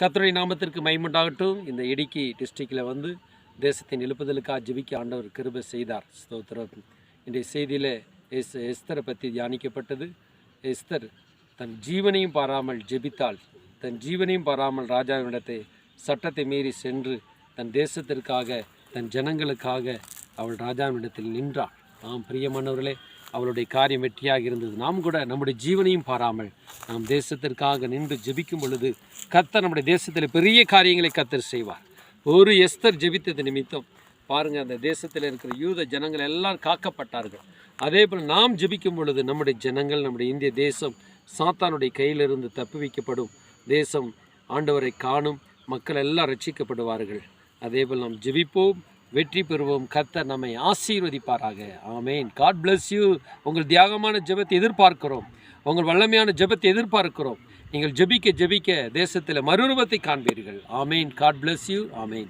கத்துரை நாமத்திற்கு மைமுண்டாகட்டும் இந்த இடுக்கி டிஸ்ட்ரிக்டில் வந்து தேசத்தின் எழுப்புதலுக்காக ஜெபிக்க ஆண்டவர் கிருப செய்தார். ஸ்தோத்திரம். இன்றைய செய்தியில் எஸ் எஸ்தரை பற்றி தியானிக்கப்பட்டது. எஸ்தர் தன் ஜீவனையும் பாராமல் ஜெபித்தாள் தன் ஜீவனையும் பாராமல் ராஜாவினிடத்தை சட்டத்தை மீறி சென்று தன் தேசத்திற்காக தன் ஜனங்களுக்காக அவள் ராஜாவினிடத்தில் நின்றாள். ஆம் பிரியமானவர்களே அவளுடைய காரியம் வெற்றியாக இருந்தது. நாம் கூட நம்முடைய ஜீவனையும் பாராமல் நாம் தேசத்திற்காக நின்று ஜெபிக்கும் பொழுது கத்தர் நம்முடைய தேசத்தில் பெரிய காரியங்களை கத்தர் செய்வார். ஒரு எஸ்தர் ஜெபித்தது நிமித்தம் பாருங்கள் அந்த தேசத்தில் இருக்கிற யூத ஜனங்கள் எல்லாம் காக்கப்பட்டார்கள். அதே போல் நாம் ஜெபிக்கும் பொழுது நம்முடைய ஜனங்கள் நம்முடைய இந்திய தேசம் சாத்தானுடைய கையிலிருந்து தப்புவிக்கப்படும் தேசம் ஆண்டவரை காணும் மக்கள் எல்லாம் ரட்சிக்கப்படுவார்கள். அதேபோல் நாம் ஜெபிப்போம். வெற்றி பெறுவோம். கர்த்தர் நம்மை ஆசீர்வதிப்பாராக. ஆமேன். காட் பிளஸ் யூ உங்கள் தியாகமான ஜெபத்தை எதிர்பார்க்கிறோம். உங்கள் வல்லமையான ஜெபத்தை எதிர்பார்க்கிறோம். நீங்கள் ஜெபிக்க ஜெபிக்க தேசத்தில் மறுரூபத்தை காண்பீர்கள். ஆமேன். God bless you amen.